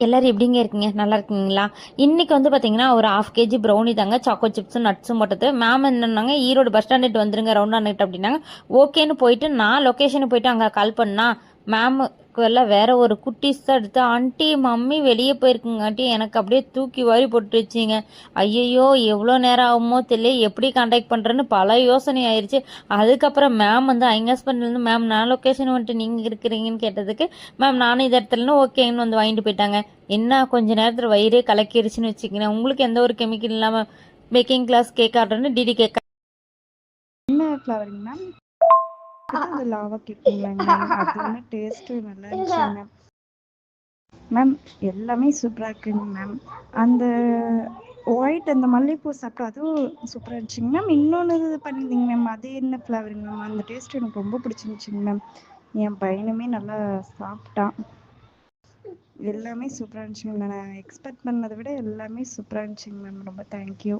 எல்லாரும் எப்படிங்க இருக்கீங்க? நல்லா இருக்கீங்களா? இன்றைக்கி வந்து பார்த்தீங்கன்னா ஒரு ஹாஃப் கேஜி ப்ரௌனி தாங்க. சாக்கோ சிப்ஸும் நட்ஸும் போட்டது. மேம் என்னன்னாங்க ஈரோடு பஸ் ஸ்டாண்டுட்டு வந்துருங்க ரவுண்ட் அப்படின்னாங்க. ஓகேன்னு போயிட்டு நான் லொக்கேஷனுக்கு போயிட்டு அங்கே கால் பண்ணா மேம் எல்லாம் வேற ஒரு குட்டீஸ் தான் எடுத்து ஆண்டி மம்மி வெளியே போயிருக்குங்காட்டி எனக்கு அப்படியே தூக்கி வாரி போட்டு வச்சிங்க. ஐயையோ எவ்வளோ நேரம் ஆகுமோ தெரியல எப்படி காண்டாக்ட் பண்ணுறேன்னு பல யோசனை ஆயிடுச்சு அதுக்கப்புறம் மேம் வந்து எங்கள் ஹஸ்பண்ட்லேருந்து மேம் நான் லொக்கேஷன் வந்துட்டு நீங்கள் இருக்கிறீங்கன்னு கேட்டதுக்கு மேம் நானும் இந்த இடத்துலன்னு ஓகேன்னு வந்து வாங்கிட்டு போயிட்டாங்க. என்ன கொஞ்ச நேரத்தில் வயிறே கலக்கிருச்சுன்னு வச்சுக்கிறேன் உங்களுக்கு எந்த ஒரு கெமிக்கல் இல்லாமல் பேக்கிங் கிளாஸ் கேக் ஆர்டர்னு டிடி கேக் என்ன ஃப்ளவரிங் மேம் அந்த லாவா கேக்குங்களாங்க மேம் டேஸ்ட்டு நல்லா இருந்துச்சு மேம் மேம் எல்லாமே சூப்பராக இருக்குங்க மேம் அந்த ஒயிட் அந்த மல்லிகைப்பூ சாப்பிட்டா அதுவும் சூப்பராக இருந்துச்சுங்க மேம் இன்னொன்று இது பண்ணியிருந்தீங்க மேம் அது என்ன ஃப்ளவரிங் மேம் அந்த டேஸ்ட் எனக்கு ரொம்ப பிடிச்சிருந்துச்சிங்க மேம் என் பையனுமே நல்லா சாப்பிட்டான். எல்லாமே சூப்பராக இருந்துச்சுங்க நான் எக்ஸ்பெக்ட் பண்ணதை விட எல்லாமே சூப்பராக இருந்துச்சுங்க மேம் ரொம்ப தேங்க்யூ